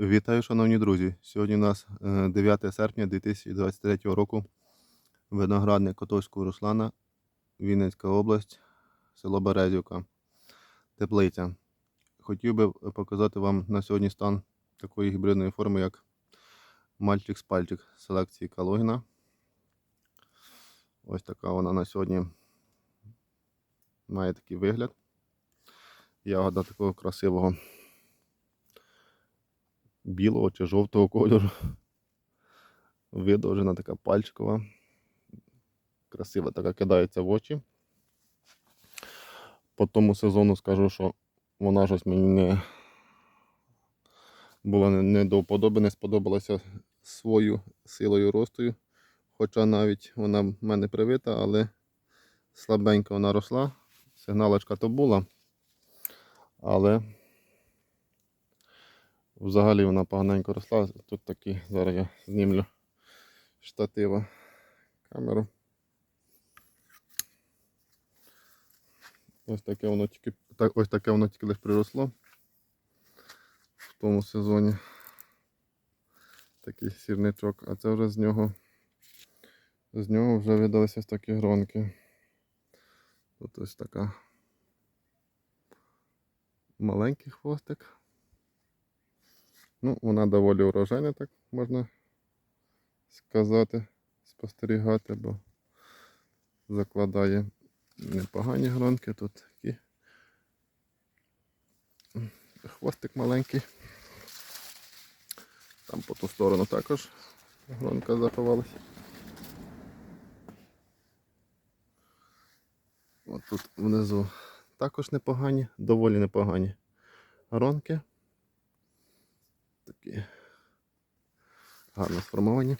Вітаю, шановні друзі! Сьогодні у нас е, 9 серпня 2023 року. Виноградник Котовського Руслана, Вінницька область, село Березівка, теплиця. Хотів би показати вам на сьогодні стан такої гібридної форми, як мальчик спальчик селекції Калогіна. Ось така вона на сьогодні має такий вигляд. Ягода такого красивого білого чи жовтого кольору. Видовжена така пальчикова. Красива така кидається в очі. По тому сезону скажу, що вона ж ось мені не була не, до вподоби, не сподобалася свою силою ростою. Хоча навіть вона в мене привита, але слабенько вона росла. Сигналочка то була. Але Взагалі вона поганенько росла. Тут такі, зараз я знімлю штатива камеру. Ось таке воно тільки так, ось таке воно тільки лише приросло в тому сезоні. Такий сірничок, а це вже з нього з нього вже видалися ось такі гронки. Тут ось така маленький хвостик. Ну, вона доволі урожайна, так можна сказати, спостерігати, бо закладає непогані гронки. Тут такі хвостик маленький. Там по ту сторону також гронка заховалася. От тут внизу також непогані, доволі непогані гронки такі гарно сформовані.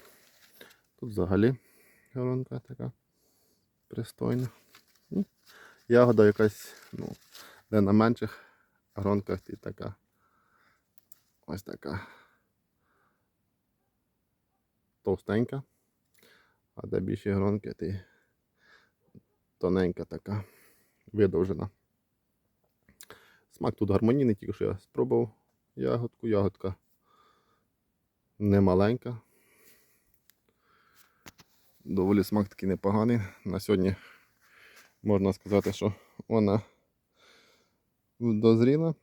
Тут взагалі горонка така пристойна. Ну, Ягода якась, ну, де на менших гронках і така ось така товстенька, а де більші гронки, ти тоненька така, видовжена. Смак тут гармонійний, тільки що я спробував ягодку, ягодка не маленька. Доволі смак такий непоганий. На сьогодні можна сказати, що вона дозріла.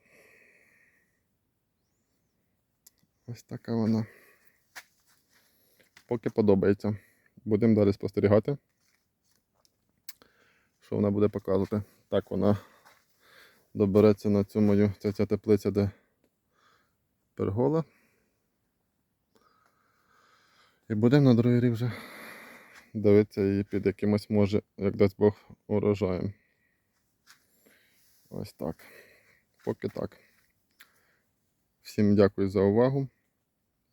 Ось така вона. Поки подобається. Будемо далі спостерігати, що вона буде показувати. Так вона добереться на цю мою, ця теплиця, де пергола. І будемо на другий рік вже дивитися її під якимось може, як дасть Бог, урожаєм. Ось так. Поки так. Всім дякую за увагу.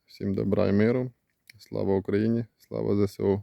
Всім добра і миру. Слава Україні, слава ЗСУ.